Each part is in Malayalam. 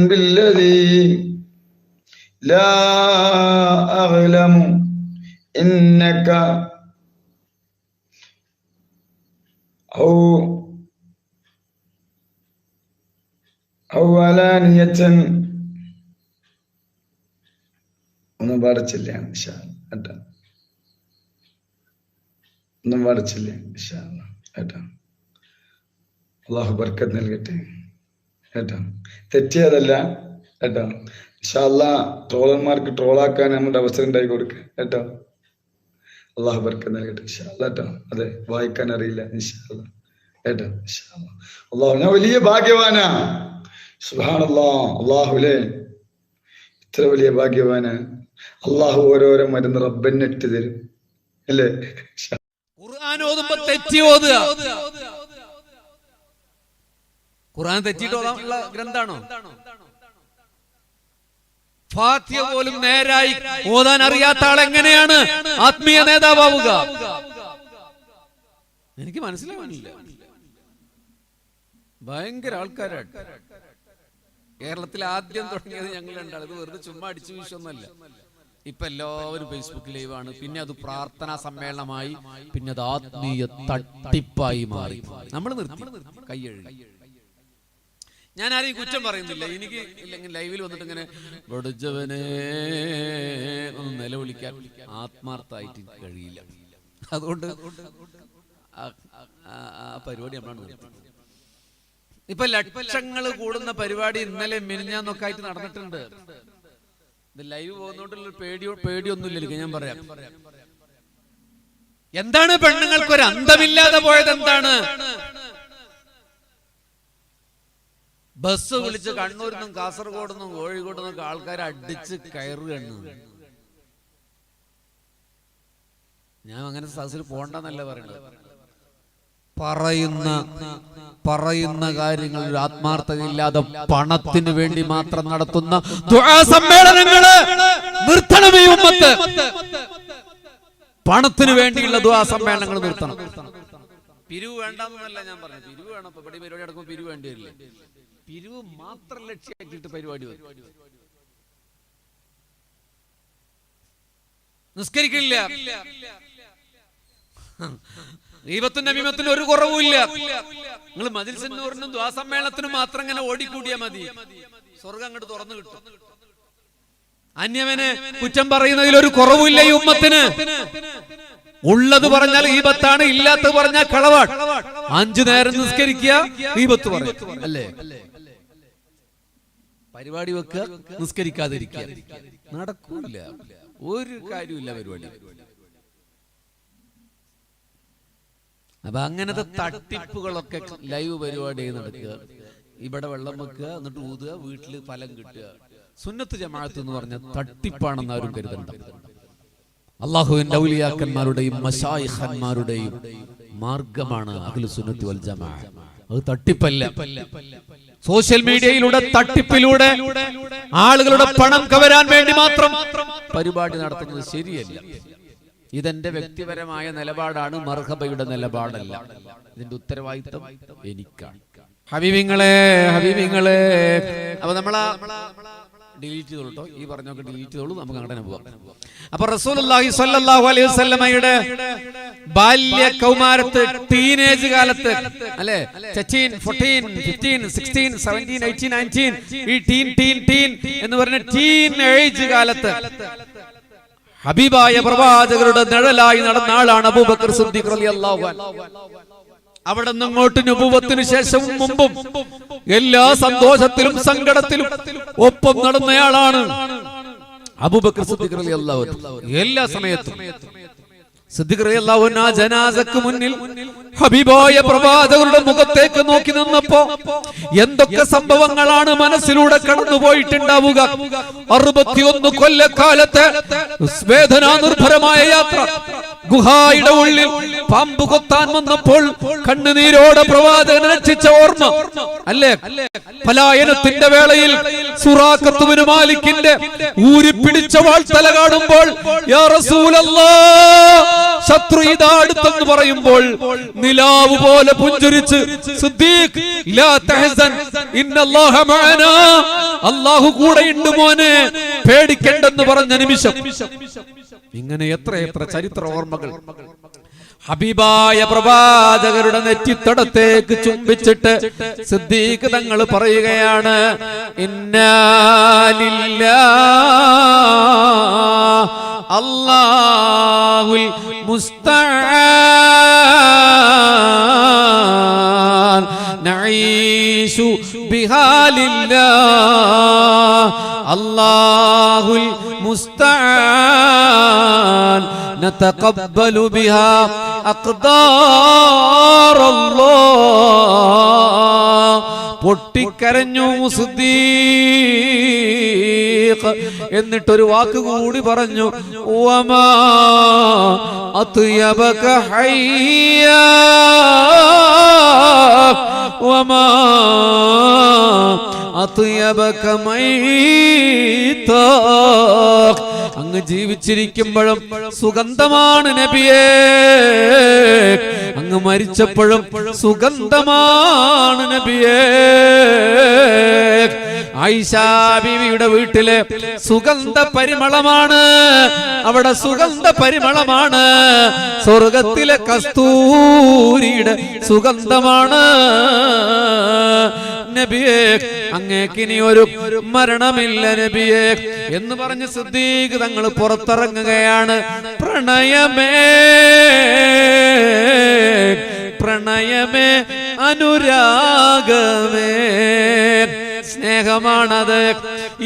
بالذي لا أعلم إنك أو أو علانية ഒന്നും പാടച്ചില്ല ഇൻഷാ അല്ലാ. കേട്ടോ ഒന്നും പാടച്ചില്ല ഇൻഷാ അല്ലാ. കേട്ടോ അള്ളാഹു ബർക്കത്ത് നൽകട്ടെ കേട്ടോ. തെറ്റിയതല്ല കേട്ടോ. ഇൻഷാല്ല ട്രോളന്മാർക്ക് ട്രോളാക്കാൻ നമ്മുടെ അവസരം ഉണ്ടായി കൊടുക്കുക കേട്ടോ. അള്ളാഹു ബർക്ക് നൽകട്ടെ ഇഷാല്ല കേട്ടോ. അതെ വായിക്കാൻ അറിയില്ല ഇഷാല്ല കേട്ടോ. ഇഷാല്ല അള്ളാഹു ഞാൻ വലിയ ഭാഗ്യവാനാ. സുഹാണല്ലോ അള്ളാഹുലേ ഇത്ര വലിയ ഭാഗ്യവാന്. അള്ളാഹു ഓരോരോ മരുന്ന് റബ്ബന്നിട്ട് തരും. അല്ലേ? ഖുർആൻ തെറ്റി ഓതുക. ഖുർആൻ തെറ്റിയിട്ട് ഓതാനുള്ള ഗ്രന്ഥാണോ? ഫാത്തിയ പോലും നേരായി ഓതാൻ അറിയാത്ത ആൾ എങ്ങനെയാണ് ആത്മീയ നേതാവുക എനിക്ക് മനസ്സിലാവുന്നില്ല. ഭയങ്കര ആൾക്കാരാണ്. കേരളത്തിൽ ആദ്യം തുടങ്ങിയത് ഞങ്ങൾ രണ്ടാൾ ഇത് വെറുതെ ചുമ്മാ അടിച്ചു വീശൊന്നല്ല ഇപ്പൊ എല്ലാവരും ഫേസ്ബുക്ക് ലൈവ് ആണ്. പിന്നെ അത് പ്രാർത്ഥനാ സമ്മേളനമായി പിന്നെ അത് ആത്മീയ തട്ടിപ്പായി മാറി. നമ്മൾ നിർത്തി. കൈയഴുകി ഞാൻ ആരെയും കുറ്റം പറയുന്നില്ല. എനിക്ക് ഇല്ലെങ്കിൽ ലൈവിൽ വന്നിട്ട് ഇങ്ങനെ വെടിച്ചവനെ ഒന്ന് നിലവിളിക്കാൻ ആത്മാർത്ഥമായിട്ട് കഴിയില്ല. അതുകൊണ്ട് ആ- പരിപാടി നമ്മളാണ് ഇപ്പൊ ലക്ഷങ്ങൾ കൂടുന്ന പരിപാടി ഇന്നലെ മിനിഞ്ഞാന്നൊക്കെ ആയിട്ട് നടന്നിട്ടുണ്ട്. ഇത് ലൈവ് പോകുന്നോണ്ടുള്ള പേടിയോ പേടിയൊന്നുമില്ല എനിക്ക് ഞാൻ പറയാം. എന്താണ് പെണ്ണുങ്ങൾക്ക് ഒരു അന്തമില്ലാതെ പോയത് എന്താണ്? ബസ് വിളിച്ച് കണ്ണൂരിൽ നിന്നും കാസർഗോഡ് നിന്നും കോഴിക്കോട് നിന്നൊക്കെ ആൾക്കാരെ അടിച്ച് കയറുകയാണ്. ഞാൻ അങ്ങനെ സദസ്സിൽ പോണ്ടെന്നല്ല പറയുന്നത് പറയുന്ന പറയുന്ന കാര്യങ്ങൾ ഒരു ആത്മാർത്ഥതയില്ലാതെ പണത്തിന് വേണ്ടി മാത്രം നടത്തുന്ന സമ്മേളനങ്ങൾ നിർത്തണമേ ഉമ്മത്ത്. പണത്തിന് വേണ്ടിയുള്ള ദുആ സമ്മേളനങ്ങൾ നിർത്തണം. പിരിവ് വേണ്ടെന്നല്ല ഞാൻ പറഞ്ഞു പിരിവ് വേണം. ഇപ്പൊ ഈ പരിപാടി നടക്കുമ്പോൾ പിരിവ് വേണ്ടി വരില്ലേ? പിരിവ് മാത്രം ലക്ഷ്യമാക്കിയിട്ട് പരിപാടി നിസ്കരിക്കില്ല. ദൈവത്തിന്റെ അഭിമത്തിന് ഒരു കുറവുമില്ല. നിങ്ങൾ മതിൽസന്നൂറിനും ദ്വാസമ്മേളനത്തിനും മാത്രം ഇങ്ങനെ ഓടിക്കൂടിയാ മതി. സ്വർഗം അങ്ങോട്ട് തുറന്നു കിട്ടും. അന്യവനെ കുറ്റം പറയുന്നതിൽ ഒരു കുറവുമില്ല ഈ ഉമ്മത്തിന്. ഉള്ളത് പറഞ്ഞാൽ ഈ ബത്താണ് ഇല്ലാത്തത് പറഞ്ഞാൽ കളവാട്. അഞ്ചു നേരം നിസ്കരിക്കുക ഈ പത്ത് പറയും. അല്ലേ? പരിപാടി വെക്കുക നിസ്കരിക്കാതിരിക്കുക. നടക്കൂല. ഒരു കാര്യമില്ല പരിപാടി. അപ്പൊ അങ്ങനത്തെ തട്ടിപ്പുകളൊക്കെ ലൈവ് പരിപാടി നടക്കുക. ഇവിടെ വെള്ളം വെക്കുക എന്നിട്ട് ഊതുക വീട്ടിൽ ഫലം കിട്ടുക. സുന്നത്ത് ജമാഅത്ത് എന്ന് പറഞ്ഞ തട്ടിപ്പാണെന്ന് ആരും കരുതണ്ട. അള്ളാഹുവിന്റെ ഔലിയാക്കന്മാരുടെയും മഷായിഖന്മാരുടെയും മാർഗമാണ് അഖിലു സുന്നത്തി വൽ ജമാ. അത് തട്ടിപ്പല്ല. സോഷ്യൽ മീഡിയയിലൂടെ തട്ടിപ്പിലൂടെ ആളുകളുടെ പണം കവരാൻ വേണ്ടി മാത്രം പരിപാടി നടത്തുന്നത് ശരിയല്ല. ഇതെന്റെ വ്യക്തിപരമായ നിലപാടാണ് മർഹബയുടെ നിലപാടല്ല. ഇതിന്റെ ഉത്തരവാദിത്തം എനിക്കാണ്. ഹബീബിങ്ങളെ ഹബീബിങ്ങളെ. അപ്പൊ നമ്മളാ ഡിലീറ്റ് ചെയ്തോളൂ. ഈ പറഞ്ഞൊക്കെ ഡിലീറ്റ് ചെയ്തോളൂ. നമുക്ക് അങ്ങനെ പോവാം. അപ്പൊ റസൂലുള്ളാഹി സ്വല്ലല്ലാഹു അലൈഹി ബാല്യ കൗമാരത്ത് ടീനേജ് കാലത്ത് അല്ലെ? Thirteen fourteen fifteen sixteen seventeen eighteen nineteen ഈ ടീൻ ടീൻ ടീൻ എന്ന് പറഞ്ഞ ടീൻ ഏജ് കാലത്ത് ഹബീബായ പ്രവാചകരുടെ നിഴലായി നടന്ന ആളാണ് അബൂബക്കർ സിദ്ദീഖ് റളിയല്ലാഹു അൻഹു. അവിടെ നിന്ന് അങ്ങോട്ട് നുപുവത്തിനു ശേഷവും മുമ്പും എല്ലാ സന്തോഷത്തിലും സങ്കടത്തിലും ഒപ്പം നടന്നയാളാണ് അബൂബക്കർ സിദ്ദീഖ് റളിയല്ലാഹു അൻഹു. എല്ലാ സമയത്തും. സിദ്ദീഖ് അൻഹു ആ ജനാസക്ക് മുന്നിൽ ഹബീബായ പ്രവാചകരുടെ മുഖത്തേക്ക് നോക്കി നിന്നപ്പോ എന്തൊക്കെ സംഭവങ്ങളാണ് മനസ്സിലൂടെ കടന്നുപോയിട്ടുണ്ടാവുക? അറുപത്തിയൊന്ന് കൊല്ലക്കാലത്തെ വേദനാ നിർഭരമായ യാത്ര. ഗുഹായുടെ ഉള്ളിൽ പാമ്പ് കൊത്താൻ വന്നപ്പോൾ കണ്ണുനീരോടെ പ്രവാചകൻ രക്ഷിച്ച ഓർമ്മ. അല്ലേ? പലായനത്തിന്റെ വേളയിൽ സുറാഖത്തുവിന് മാലിക്കിന്റെ ഊരിപ്പിടിച്ച വാൾത്തല കാണുമ്പോൾ ശത്രു ഇതാ അടുത്തെന്ന് പറയുമ്പോൾ നിലാവ് പോലെ പുഞ്ചിരിച്ച് സിദ്ദീഖ് കൂടെ ഉണ്ട് മോനെ പേടിക്കണ്ടെന്ന് പറഞ്ഞ നിമിഷം. ഇങ്ങനെ എത്ര എത്ര ചരിത്ര ഓർമ്മകൾ. ഹബീബായ പ്രവാചകരുടെ നെറ്റിത്തടത്തേക്ക് ചുംബിച്ചിട്ട് സിദ്ദീഖ് തങ്ങൾ പറയുകയാണ് ഇന്നാലില്ല അല്ലാഹുൽ മുസ്തആൻ ബിഹാലില്ലാ അല്ലാഹുൽ മുസ്തആൻ نتقبل بها أقدار الله പൊട്ടിക്കരഞ്ഞു സുദ്ദീഖ് എന്നിട്ടൊരു വാക്ക് കൂടി പറഞ്ഞു വമാ അത്യബക ഹയ്യാ വമാ അത്യബക മൈതാ അങ്ങ് ജീവിച്ചിരിക്കുമ്പോഴും സുഗന്ധമാണ് നബിയേ. അങ്ങ് മരിച്ചപ്പോഴും സുഗന്ധമാണ് നബിയേ. ആയിഷാ ബിവിയുടെ വീട്ടിലെ സുഗന്ധ പരിമളമാണ് അവിടെ സുഗന്ധ പരിമളമാണ് സ്വർഗത്തിലെ കസ്തൂരിയുടെ സുഗന്ധമാണ്. നബിയെ അങ്ങേക്കിനി ഒരു മരണമില്ല നബിയെ എന്ന് പറഞ്ഞ് സിദ്ദീഖ് തങ്ങൾ പുറത്തിറങ്ങുകയാണ്. പ്രണയമേ പ്രണയമേ അനുരാഗമേ. സ്നേഹമാണത്.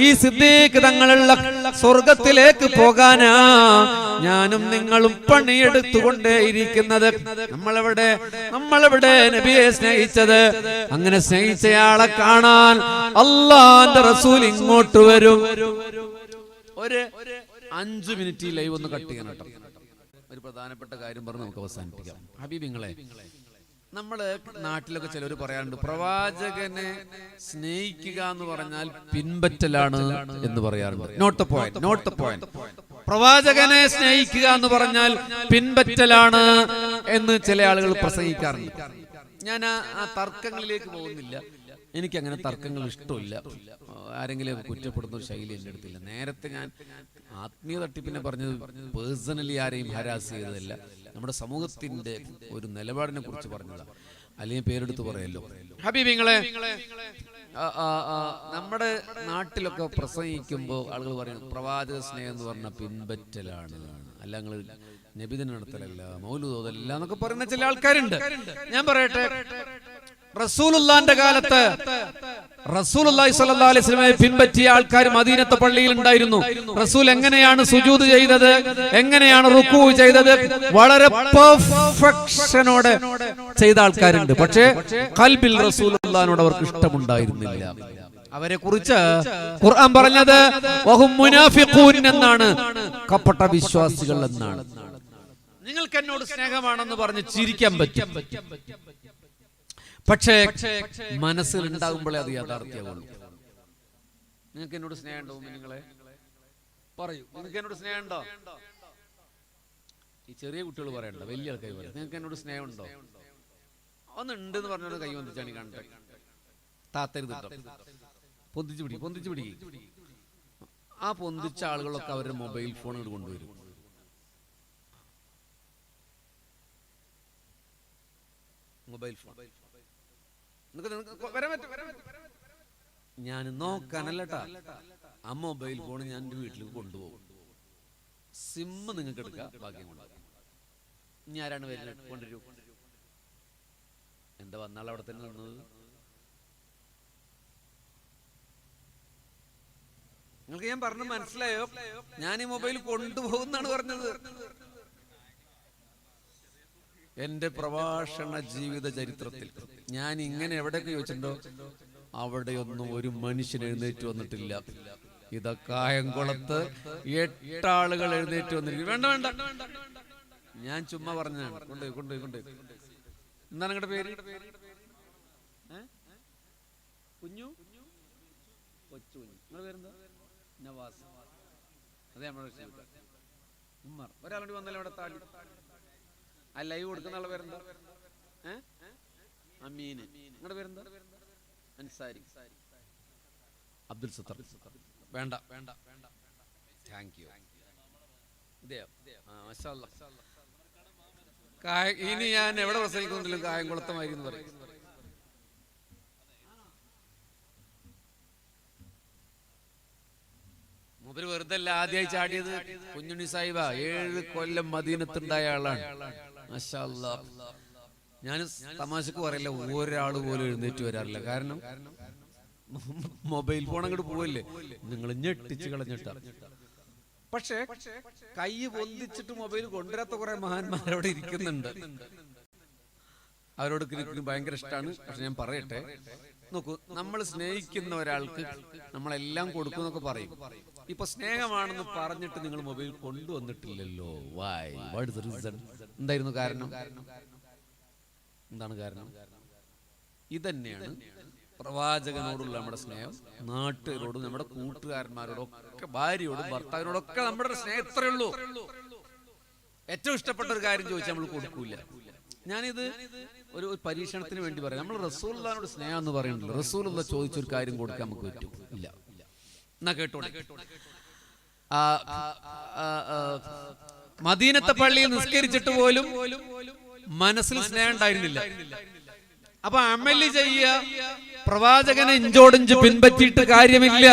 ഈ സിദ്ദീഖ് തങ്ങളുള്ള സ്വർഗത്തിലേക്ക് പോകാനാ ഞാനും നിങ്ങളും പണിയെടുത്തുകൊണ്ടേയിരിക്കുന്നത് നമ്മളെവിടെ നമ്മളെവിടെ നബിയെ സ്നേഹിച്ചത്? അങ്ങനെ സ്നേഹിച്ചയാളെ കാണാൻ അള്ളാന്റെ റസൂൽ ഇങ്ങോട്ട് വരും. ഒരു അഞ്ചു മിനിറ്റ് ലൈവ് ഒന്ന് കട്ട് ചെയ്യണം ഒരു പ്രധാനപ്പെട്ട കാര്യം പറഞ്ഞ് നമുക്ക് അവസാനിപ്പിക്കാം. ഹബീബിങ്ങളെ നമ്മൾ നാട്ടിലൊക്കെ ചിലർ പറയാറുണ്ട് പ്രവാചകനെ സ്നേഹിക്കുക എന്ന് പറഞ്ഞാൽ പിൻപറ്റലാണ് എന്ന് പറയാറുണ്ട്. Note the point note the point പ്രവാചകനെ സ്നേഹിക്കുക എന്ന് പറഞ്ഞാൽ പിൻപറ്റലാണ് എന്ന് ചില ആളുകൾ പ്രസംഗിക്കാറുണ്ട്. ഞാൻ ആ തർക്കങ്ങളിലേക്ക് പോകുന്നില്ല. എനിക്ക് അങ്ങനെ തർക്കങ്ങൾ ഇഷ്ടമില്ല. ആരെങ്കിലും കുറ്റപ്പെടുന്ന ഒരു ശൈലി എന്റെ അടുത്തില്ല. നേരത്തെ ഞാൻ ആത്മീയ തട്ടിപ്പിനെ പറഞ്ഞത് പേഴ്സണലി ആരെയും ഹരാസ് ചെയ്തതല്ല. നമ്മുടെ സമൂഹത്തിന്റെ ഒരു നിലപാടിനെ കുറിച്ച് പറഞ്ഞതാണ്. അല്ലെങ്കിൽ പേരെടുത്ത് പറയല്ലോ. ഹബീബിങ്ങളെ നമ്മുടെ നാട്ടിലൊക്കെ പ്രസംഗിക്കുമ്പോൾ ആളുകൾ പറയും പ്രവാചക സ്നേഹം എന്ന് പറഞ്ഞ പിൻപറ്റലാണ്. അല്ല നിങ്ങൾ നബിദിന നടത്തലല്ല മൗലൂദല്ല എന്നൊക്കെ പറയുന്ന ചില ആൾക്കാരുണ്ട്. ഞാൻ പറയട്ടെ റസൂലുള്ളാന്റെ കാലത്ത് റസൂലുള്ളാഹി സ്വല്ലല്ലാഹു അലൈഹി വസല്ലം പിൻപറ്റിയ ആൾക്കാർ മദീനത്തെ പള്ളിയിൽ ഉണ്ടായിരുന്നു. റസൂൽ എങ്ങനെയാണ് സുജൂദ് ചെയ്തത്? എങ്ങനെയാണ് റുക്കു ചെയ്തത്? വളരെ പെർഫെക്ഷനോടെ ചെയ്ത ആൾക്കാരുണ്ട്. പക്ഷേ കൽബിൽ റസൂലുള്ളാനോട് അവർക്ക് ഇഷ്ടമുണ്ടായിരുന്നില്ല. അവരെ കുറിച്ച് ഖുർആൻ പറഞ്ഞത് എന്നാണ്. കപ്പട്ട വിശ്വാസികൾ എന്നാണ്. നിങ്ങൾക്ക് എന്നോട് സ്നേഹമാണെന്ന് പറഞ്ഞ് ചിരിക്കാൻ പറ്റും. പക്ഷേ മനസ്സിൽ ഉണ്ടാകുമ്പോഴേ അത് യാഥാർത്ഥ്യമാവുള്ളൂ. നിങ്ങൾക്ക് എന്നോട് സ്നേഹം ഉണ്ടോ നിങ്ങളെ പറയൂ. നിങ്ങൾക്ക് എന്നോട് സ്നേഹം ഉണ്ടോ ഈ ചെറിയ കുട്ടികൾ പറയണ്ട വലിയ ആൾക്കാർ പറയാം നിങ്ങൾക്ക് എന്നോട് സ്നേഹം ഉണ്ടോ എന്ന് പറഞ്ഞത് കൈ വന്നിച്ചാണ് കണ്ടത്. താത്തരുത് പൊന്തിച്ചു പിടിക്കും പൊന്തിച്ചു പിടിക്കും ആ പൊന്തിച്ച ആളുകളൊക്കെ അവരുടെ മൊബൈൽ ഫോണുകൾ കൊണ്ടുവരും മൊബൈൽ ഫോൺ നിനക്ക് നിനക്ക് വരാൻ പറ്റും, വരാൻ പറ്റും, വരാൻ ഫോൺ ഞാൻ നോക്കാനല്ലട്ടാ. ആ മൊബൈൽ ഫോൺ ഞാൻ എന്റെ വീട്ടിലേക്ക് കൊണ്ടുപോകും. സിം നിങ്ങൾക്ക് എടുക്കാം ഭാഗ്യം കൊണ്ട് ഇനി ആരാണ് വരുന്നത്? കൊണ്ടുവരൂ. എന്താ വന്നാൾ അവിടെ തന്നെ നിന്നത് നിങ്ങൾക്ക് ഞാൻ പറഞ്ഞു മനസ്സിലായോ? ഞാൻ ഈ മൊബൈൽ കൊണ്ടുപോകുന്നാണ് പറഞ്ഞത്. എന്റെ പ്രഭാഷണ ജീവിത ചരിത്രത്തിൽ. ഞാൻ ഇങ്ങനെ എവിടെയൊക്കെ ചോദിച്ചിട്ടുണ്ടോ അവിടെയൊന്നും ഒരു മനുഷ്യൻ എഴുന്നേറ്റ് വന്നിട്ടില്ല. ഇതക്കായംകുളത്ത് എട്ടാളുകൾ എഴുന്നേറ്റ് വന്നിരിക്കും വേണ്ട വേണ്ട. ഞാൻ ചുമ്മാ പറഞ്ഞാണ് കൊണ്ടുപോയി കൊണ്ടുപോയി കൊണ്ടുപോയി. എന്താണ് നിങ്ങളുടെ പേര്? കുഞ്ഞു? കൊച്ചു കുഞ്ഞു. നവാസ്. അതെ നമ്മുടെ. ഉമ്മർ. വന്നല്ലോ അവിടെ താടി. ആ ലൈവ് കൊടുക്കുന്ന ആളെ പേരെന്താ? ഏ? അമീന്. നിങ്ങളുടെ പേരെന്താ? അൻസാരി. അബ്ദുൽ സത്തർ. വേണ്ട. വേണ്ട വേണ്ട താങ്ക് യു ഇനി ഞാൻ എവിടെ പ്രസംഗിക്കുന്നില്ല കായംകുളത്തമായി എന്ന് പറയും. മൂപ്പര് വെറുതെ ആദ്യമായി ചാടിയത് കുഞ്ഞുണ്ണി സാഹിബ. ഏഴ് കൊല്ലം മദീനത്തുണ്ടായ ആളാണ്. ഞാൻ തമാശക്ക് പറയില്ല ഒരാൾ പോലും എഴുന്നേറ്റ് വരാറില്ല. കാരണം മൊബൈൽ ഫോൺ അങ്ങോട്ട് പോവല്ലേ? നിങ്ങൾ ഞെട്ടിച്ച് കളഞ്ഞിട്ട. പക്ഷേ കൈ പൊന്തിച്ചിട്ട് മൊബൈൽ കൊണ്ടുവരാത്ത കുറെ മഹാന്മാരോട് ഇരിക്കുന്നുണ്ട്. അവരോട് ഭയങ്കര ഇഷ്ടമാണ് പക്ഷെ ഞാൻ പറയട്ടെ. നോക്കൂ നമ്മൾ സ്നേഹിക്കുന്ന ഒരാൾക്ക് നമ്മളെല്ലാം കൊടുക്കുമെന്നൊക്കെ പറയും. ഇപ്പൊ സ്നേഹമാണെന്ന് പറഞ്ഞിട്ട് നിങ്ങൾ മൊബൈൽ കൊണ്ടുവന്നിട്ടില്ലല്ലോ. വായ് വാട്ട് റീസൺ എന്തായിരുന്നു കാരണം? എന്താണ് കാരണം? ഇതന്നെയാണ് പ്രവാചകനോടുള്ള നമ്മുടെ സ്നേഹം. നാട്ടുകാരോടും നമ്മുടെ കൂട്ടുകാരന്മാരോടും ഒക്കെ ഭാര്യയോടും ഭർത്താവിനോടൊക്കെ നമ്മുടെ സ്നേഹം ഉള്ളൂ ഏറ്റവും ഇഷ്ടപ്പെട്ട ഒരു കാര്യം ചോദിച്ചാൽ നമ്മൾ കൊടുക്കൂല. ഞാനിത് ഒരു പരീക്ഷണത്തിന് വേണ്ടി പറയാം. നമ്മൾ റസൂലിനോട് സ്നേഹം എന്ന് പറയുന്നത് റസൂലുള്ള ചോദിച്ചൊരു കാര്യം കൊടുക്കാൻ നമുക്ക് പറ്റും. ഇല്ല. എന്നാ ആ, മദീനത്തെ പള്ളിയിൽ നിസ്കരിച്ചിട്ട് പോലും മനസ്സിൽ സ്നേഹം ഉണ്ടായിരുന്നില്ല അപ്പൊ അമൽ ചെയ്യ പ്രവാചകനെ ഇഞ്ചോടിഞ്ച് പിൻപറ്റിയിട്ട് കാര്യമില്ല.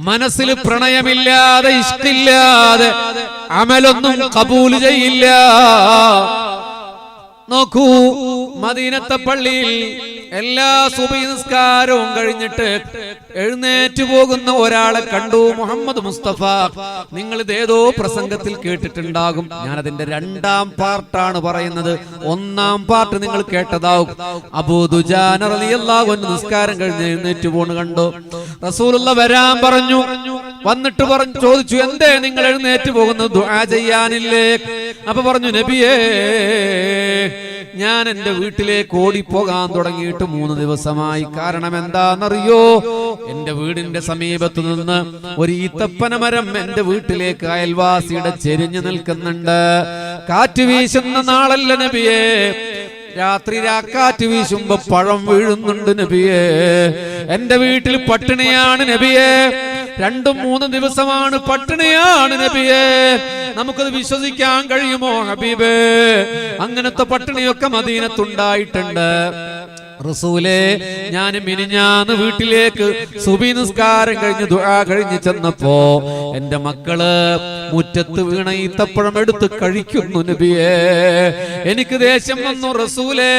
മനസ്സിൽ പ്രണയമില്ലാതെ ഇഷ്ടില്ലാതെ അമലൊന്നും കബൂൽ ചെയ്യില്ല. നോക്കൂ മദീനത്തെ പള്ളിയിൽ എല്ലാ സുബൈ നിസ്കാരവും കഴിഞ്ഞിട്ട് എഴുന്നേറ്റ് പോകുന്ന ഒരാളെ കണ്ടു മുഹമ്മദ് മുസ്തഫ. നിങ്ങൾ ഇതേതോ പ്രസംഗത്തിൽ കേട്ടിട്ടുണ്ടാകും. ഞാൻ അതിന്റെ രണ്ടാം പാർട്ടാണ് പറയുന്നത്. ഒന്നാം പാർട്ട് നിങ്ങൾ കേട്ടതാവും. അബൂദുജാനറിയാഹു നിസ്കാരം കഴിഞ്ഞ് എഴുന്നേറ്റ് പോണ് കണ്ടു. റസൂലുള്ള വരാൻ പറഞ്ഞു. വന്നിട്ട് പറഞ്ഞു ചോദിച്ചു എന്തേ നിങ്ങൾ എഴുന്നേറ്റ് പോകുന്നത്? ദുആ ചെയ്യാനില്ലേ? അപ്പൊ പറഞ്ഞു നബിയേ ഞാൻ എന്റെ വീട്ടിലേക്ക് ഓടിപ്പോകാൻ തുടങ്ങിയിട്ട് മൂന്ന് ദിവസമായി. കാരണം എന്താണെന്നറിയോ? എന്റെ വീടിന്റെ സമീപത്ത് നിന്ന് ഒരു ഈത്തപ്പന മരം എന്റെ വീട്ടിലേക്ക് അയൽവാസിയുടെ ചെരിഞ്ഞു നിൽക്കുന്നുണ്ട്. കാറ്റ് വീശുന്ന നാളല്ല നബിയേ. രാത്രി രാക്കാറ്റ് വീശുമ്പോ പഴം വീഴുന്നുണ്ട് നബിയേ. എന്റെ വീട്ടിൽ പട്ടിണിയാണ് നബിയേ. രണ്ടും മൂന്നും ദിവസമാണ് പട്ടിണിയാണ് നബിയെ. നമുക്കത് വിശ്വസിക്കാൻ കഴിയുമോ ഹബീബേ? അങ്ങനത്തെ പട്ടിണിയൊക്കെ മദീനത്തുണ്ടായിട്ടുണ്ട്. റസൂലേ ഞാൻ മിനിഞ്ഞാന്ന് വീട്ടിലേക്ക് സുബി നിസ്കാരം കഴിഞ്ഞ് ദുആ കഴിഞ്ഞ് ചെന്നപ്പോ എന്റെ മക്കൾ മുറ്റത്ത് വീണ ഈത്തപ്പഴം എടുത്ത് കഴിക്കുന്നു നബിയേ. എനിക്ക് ദേഷ്യം വന്നു റസൂലേ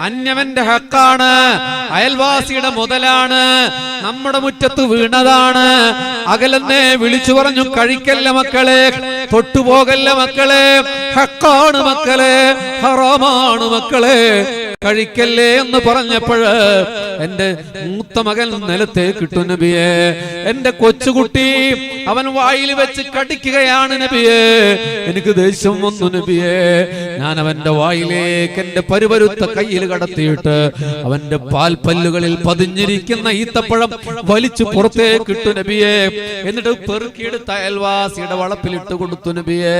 അന്യവന്റെ ഹക്കാണ്. അയൽവാസിയുടെ മുതലാണ്. നമ്മുടെ മുറ്റത്ത് വീണതാണ്. അകലെന്നെ വിളിച്ചു പറഞ്ഞു കഴിക്കല്ല മക്കളെ? തൊട്ടുപോകല്ല മക്കളെ? ഹക്കാണ് മക്കളെ. ഹറാമാണ് മക്കളെ. കഴിക്കല്ലേ എന്ന് പറഞ്ഞപ്പോഴ് എന്റെ മൂത്ത മകൻ നിലത്തേക്ക് ഇട്ടു നബിയെ. എന്റെ കൊച്ചുകുട്ടി അവൻ വായിൽ വെച്ച് കടിക്കുകയാണ് നബിയെ. എനിക്ക് ദേഷ്യം വന്നു നബിയെ. ഞാൻ അവന്റെ വായിലേക്ക് എന്റെ പരുപരുത്ത കയ്യിൽ കടത്തിയിട്ട് അവന്റെ പാൽപ്പല്ലുകളിൽ പതിഞ്ഞിരിക്കുന്ന ഈത്തപ്പഴം വലിച്ചു പുറത്തേക്ക് ഇട്ടു നബിയെ. എന്നിട്ട് പെറുക്കിയെടുത്ത അയൽവാസിയുടെ വളപ്പിൽ വളപ്പിലിട്ട് കൊടുത്തു നബിയെ.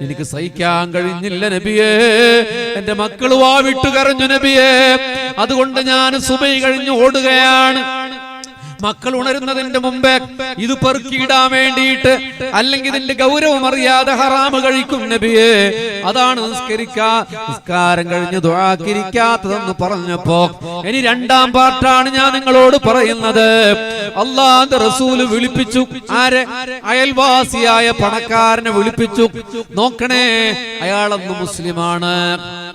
എനിക്ക് സഹിക്കാൻ കഴിഞ്ഞില്ല നബിയെ. എന്റെ മക്കൾ വാവിട്ട് കരഞ്ഞു നബിയെ. അതുകൊണ്ട് ഞാൻ സുബൈ കഴിഞ്ഞു ഓടുകയാണ്. മക്കൾ ഉണരുന്നതിന്റെ മുമ്പേ ഇത് പെറുക്കിയിടാൻ വേണ്ടിയിട്ട് അല്ലെങ്കിൽ ഇതിന്റെ ഗൗരവം അറിയാതെ ഹറാമ് കഴിക്കും നബിയെ. അതാണ് നിസ്കരിക്കാ നിസ്കാരം കഴിഞ്ഞ് ദുരാക്കിരിക്കാത്തതെന്ന് പറഞ്ഞപ്പോ ഇനി രണ്ടാം പാർട്ടാണ് ഞാൻ നിങ്ങളോട് പറയുന്നത്. അള്ളാന്റെ റസൂൽ വിളിപ്പിച്ചു. ആരെ? അയൽവാസിയായ പണക്കാരനെ വിളിപ്പിച്ചു. നോക്കണേ അയാൾ അന്ന് മുസ്ലിമാണ്.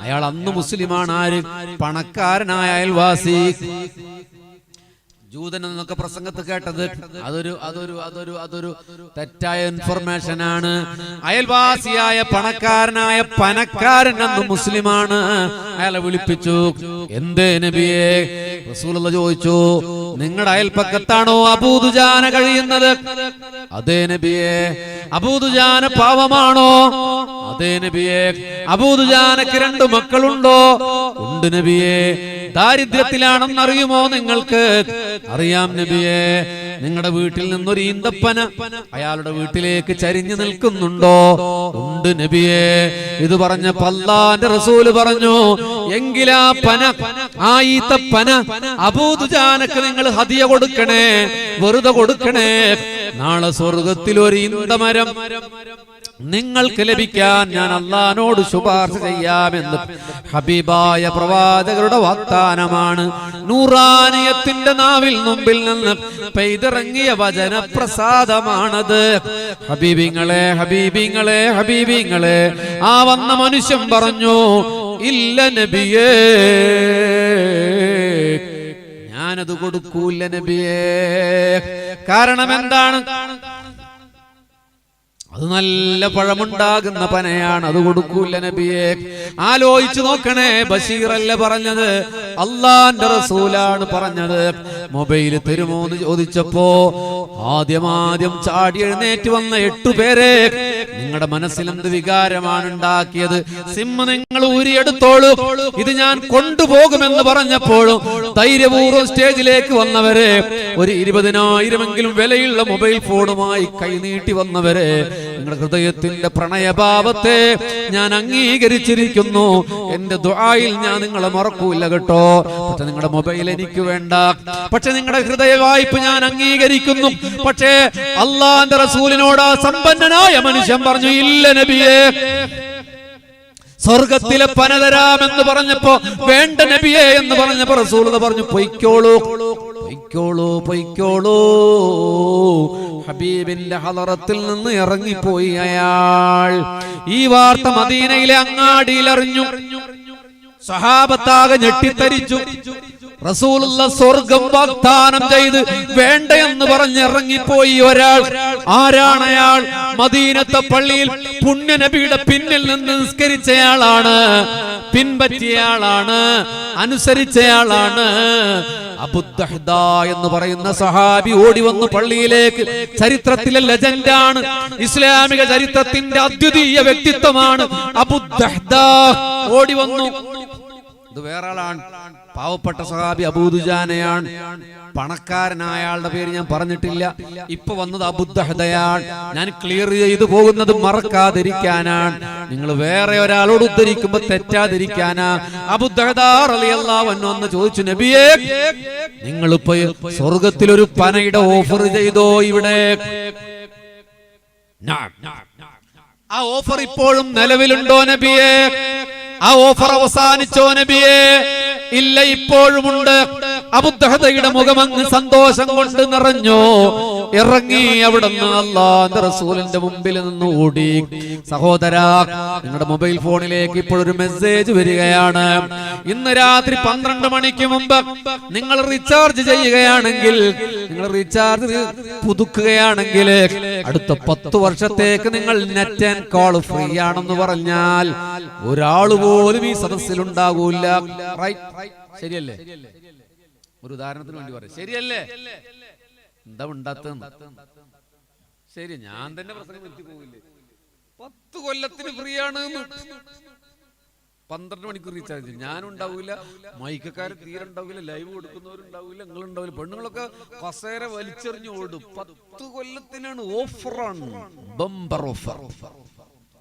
അയാൾ അന്ന് മുസ്ലിമാണ് ആര്? പണക്കാരനായ അയൽവാസി. ജൂതൻ എന്നൊക്കെ പ്രസംഗത്ത് കേട്ടത്. അതൊരു അതൊരു അതൊരു അതൊരു തെറ്റായ ഇൻഫർമേഷൻ ആണ്. അയൽവാസിയായ പണക്കാരനായ പനക്കാരൻ അന്ന് മുസ്ലിമാണ്. അയാളെ വിളിപ്പിച്ചു. എന്തേ നബിയെ? റസൂലുള്ള ചോദിച്ചു. നിങ്ങളുടെ അയൽപ്പക്കത്താണോ അബൂദുജാന കഴിയുന്നത്? അതേ നബിയെ. അബൂദുജാന പാവമാണോ? അതേ നബിയെ. അബൂദുജാനക്ക് രണ്ട് മക്കളുണ്ടോ? ഉണ്ട് നബിയെ. ദാരിദ്ര്യത്തിലാണെന്ന് അറിയുമോ നിങ്ങൾക്ക്? അറിയാം നബിയെ. നിങ്ങളുടെ വീട്ടിൽ നിന്നൊരു ഈന്തപ്പന അയാളുടെ വീട്ടിലേക്ക് ചരിഞ്ഞു നിൽക്കുന്നുണ്ടോ? ഉണ്ട് നബിയെ. ഇത് പറഞ്ഞ പല്ലാന്റെ റസൂൽ പറഞ്ഞു എങ്കിലാ പന ആ ഈത്തപ്പന പന അബൂദുജാനക്ക് നിങ്ങൾ ഹതിയ കൊടുക്കണേ വെറുതെ കൊടുക്കണേ. നാളെ സ്വർഗത്തിൽ ഒരു ഇന്തമരം നിങ്ങൾക്ക് ലഭിക്കാൻ ഞാൻ അള്ളഹാനോട് ശുപാർശ ചെയ്യാമെന്ന് ഹബീബായ പ്രവാചകരുടെ വാഗ്ദാനമാണ്. നൂറാനിയത്തിന്റെ നാവിൽ മുമ്പിൽ നിന്ന് പെയ്തിറങ്ങിയ വചനപ്രസാദമാണത്. ഹബീബിങ്ങളെ ഹബീബിങ്ങളെ ഹബീബിങ്ങളെ. ആ വന്ന മനുഷ്യൻ പറഞ്ഞു ഇല്ല നബിയേ. ഞാനത് കൊടുക്കൂല്ല നബിയേ. കാരണം എന്താണ്? അത് നല്ല പഴമുണ്ടാകുന്ന പനയാണ് അത് കൊടുക്കൂല നബിയെ. ആലോചിച്ചു നോക്കണേ ബഷീറല്ല പറഞ്ഞത്. അള്ളാന്റെ റസൂലാണ് പറഞ്ഞത്. മൊബൈൽ തരുമോന്ന് ചോദിച്ചപ്പോ ആദ്യമാദ്യം ആദ്യം ചാടി എഴുന്നേറ്റ് വന്ന എട്ടു പേരെ നിങ്ങളുടെ മനസ്സിൽ എന്ത് വികാരമാണ് ഉണ്ടാക്കിയത്? സിമ്മ നിങ്ങൾ ഊരിയെടുത്തോളൂ. ഇത് ഞാൻ കൊണ്ടുപോകുമെന്ന് പറഞ്ഞപ്പോഴും ധൈര്യപൂർവം സ്റ്റേജിലേക്ക് വന്നവരെ ഒരു ഇരുപതിനായിരമെങ്കിലും വിലയുള്ള മൊബൈൽ ഫോണുമായി കൈനീട്ടി വന്നവരെ നിങ്ങളുടെ ഹൃദയത്തിന്റെ പ്രണയഭാവത്തെ ഞാൻ അംഗീകരിച്ചിരിക്കുന്നു. എന്റെ ദുആയിൽ ഞാൻ നിങ്ങളെ മറക്കൂല കേട്ടോ. പക്ഷെ നിങ്ങളുടെ മൊബൈൽ എനിക്ക് വേണ്ട. പക്ഷെ നിങ്ങളുടെ ഹൃദയ വായ്പ ഞാൻ അംഗീകരിക്കുന്നു. പക്ഷേ അള്ളാന്റെ റസൂലിനോട് സമ്പന്നനായ മനുഷ്യൻ പറഞ്ഞു ഇല്ല നബിയേ സ്വർഗത്തിലെ പനതരാമെന്ന് പറഞ്ഞപ്പോ വേണ്ട നബിയെ എന്ന് പറഞ്ഞപ്പോ റസൂൾ പറഞ്ഞു പൊയ്ക്കോളൂ പൊയ്ക്കോളൂ പൊയ്ക്കോളൂ. ഹബീബിന്റെ ഹലറത്തിൽ നിന്ന് ഇറങ്ങിപ്പോയി അയാൾ. ഈ വാർത്ത മദീനയിലെ അങ്ങാടിയിൽ അറിഞ്ഞു. സഹാബത്താകെ ഞെട്ടിത്തരിച്ചു. റസൂലുള്ള സ്വർഗം വാഗ്ദാനം ചെയ്ത് വേണ്ട എന്ന് പറഞ്ഞിറങ്ങിപ്പോയി ഒരാൾ. ആരാണ് അയാൾ? മദീനത്തെ പള്ളിയിൽ പുണ്യനബിയുടെ പിന്നിൽ നിന്ന് നിസ്കരിച്ചയാളാണ്. പിൻപറ്റിയയാളാണ്. അനുസരിച്ചയാളാണ്. അബുദ്ദഹ്ദ എന്ന് പറയുന്ന സഹാബി ഓടി വന്നു പള്ളിയിലേക്ക്. ചരിത്രത്തിലെ ലെജൻഡാണ്. ഇസ്ലാമിക ചരിത്രത്തിന്റെ അദ്വിതീയ വ്യക്തിത്വമാണ് അബുദ്ദഹ്ദ ഓടി വന്നു. ഇത് വേറെ ആളാണ് പാവപ്പെട്ട സഹാബി അബൂദുജാനയാണ് പണക്കാരനായ ആളുടെ പേര് ഞാൻ പറഞ്ഞിട്ടില്ല. ഇപ്പൊ വന്നത് അബുദ്ധഹദയാണ് ഞാൻ ക്ലിയർ ചെയ്തു പോകുന്നത് മറക്കാതിരിക്കാനാണ്. നിങ്ങൾ വേറെ ഒരാളോട് ഉദ്ധരിക്കുമ്പോ തെറ്റാതിരിക്കാനാ. അബുദ്ധഹദാറിയല്ലാവൻ വന്ന് ചോദിച്ചു നബിയേ നിങ്ങളിപ്പോ സ്വർഗത്തിലൊരു പനയുടെ ഓഫർ ചെയ്തോ ഇവിടെ? ആ ഓഫർ ഇപ്പോഴും നിലവിലുണ്ടോ നബിയെ? ആ ഓഫർ അവസാനിച്ചോ നബിയെ? ഇല്ല ഇപ്പോഴുമുണ്ട്. അബുദ്ധഹതയുടെ മുഖമങ്ങ് സന്തോഷം കൊണ്ട് നിറഞ്ഞു. ഇറങ്ങി അവിടുന്ന് അള്ളാന്റെ റസൂലിന്റെ മുമ്പിൽ നിന്ന് ഓടി. സഹോദര നിങ്ങളുടെ മൊബൈൽ ഫോണിലേക്ക് ഇപ്പോഴൊരു മെസ്സേജ് വരികയാണ്. ഇന്ന് രാത്രി പന്ത്രണ്ട് മണിക്ക് മുമ്പ് നിങ്ങൾ റീചാർജ് ചെയ്യുകയാണെങ്കിൽ നിങ്ങൾ റീചാർജ് പുതുക്കുകയാണെങ്കിൽ അടുത്ത പത്ത് വർഷത്തേക്ക് നിങ്ങൾ നെറ്റ് ആൻഡ് കോൾ ഫ്രീ ആണെന്ന് പറഞ്ഞാൽ ഒരാൾ പോലും ഈ സദസ്സിൽ ഉണ്ടാകൂല. ശരിയല്ലേ? ഒരു ഉദാഹരണത്തിന് വേണ്ടി പറയാം. ശരിയല്ലേ? എന്താ ഉണ്ടാത്തെന്ന് ശരി ഞാൻ തന്നെ പ്രസംഗം നിർത്തി പത്ത് കൊല്ലത്തിന് ഫ്രീ ആണ്. പന്ത്രണ്ട് മണിക്കൂർ റീചാർജ് ചെയ്യും ഞാനും ഉണ്ടാവില്ല മൈക്കക്കാർ തീരെ ഉണ്ടാവില്ല ലൈവ് കൊടുക്കുന്നവരുണ്ടാവില്ല നിങ്ങൾ ഉണ്ടാവില്ല പെണ്ണുങ്ങളൊക്കെ കസേര വലിച്ചെറിഞ്ഞ് ഓടും. പത്ത് കൊല്ലത്തിനാണ് ഓഫറാണ് ബമ്പർ ഓഫർ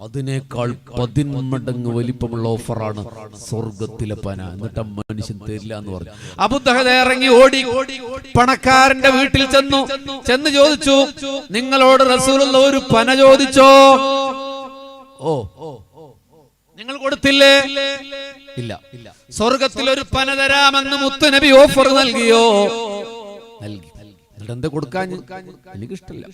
അതിനേക്കാൾ പതിന്മടങ്ങ് വലിപ്പമുള്ള ഓഫറാണ് സ്വർഗത്തിലെ പന. എന്നിട്ട് മനുഷ്യൻ തരില്ല എന്ന് പറഞ്ഞു. അബുദ്ധഹദ ഇറങ്ങി ഓടി. പണക്കാരന്റെ വീട്ടിൽ ചെന്നു. ചെന്ന് ചോദിച്ചു നിങ്ങളോട് റസൂലുള്ള ഒരു പന ചോദിച്ചോ? ഓ ഓ. നിങ്ങൾ കൊടുത്തില്ലേ? ഇല്ല. ഇല്ല സ്വർഗത്തിൽ ഒരു പന തരാമെന്ന് മുത്ത് നബി ഓഫർ നൽകിയോ? നൽകി. എന്നിട്ട് എന്താ കൊടുക്കാൻ? എനിക്കിഷ്ടമില്ല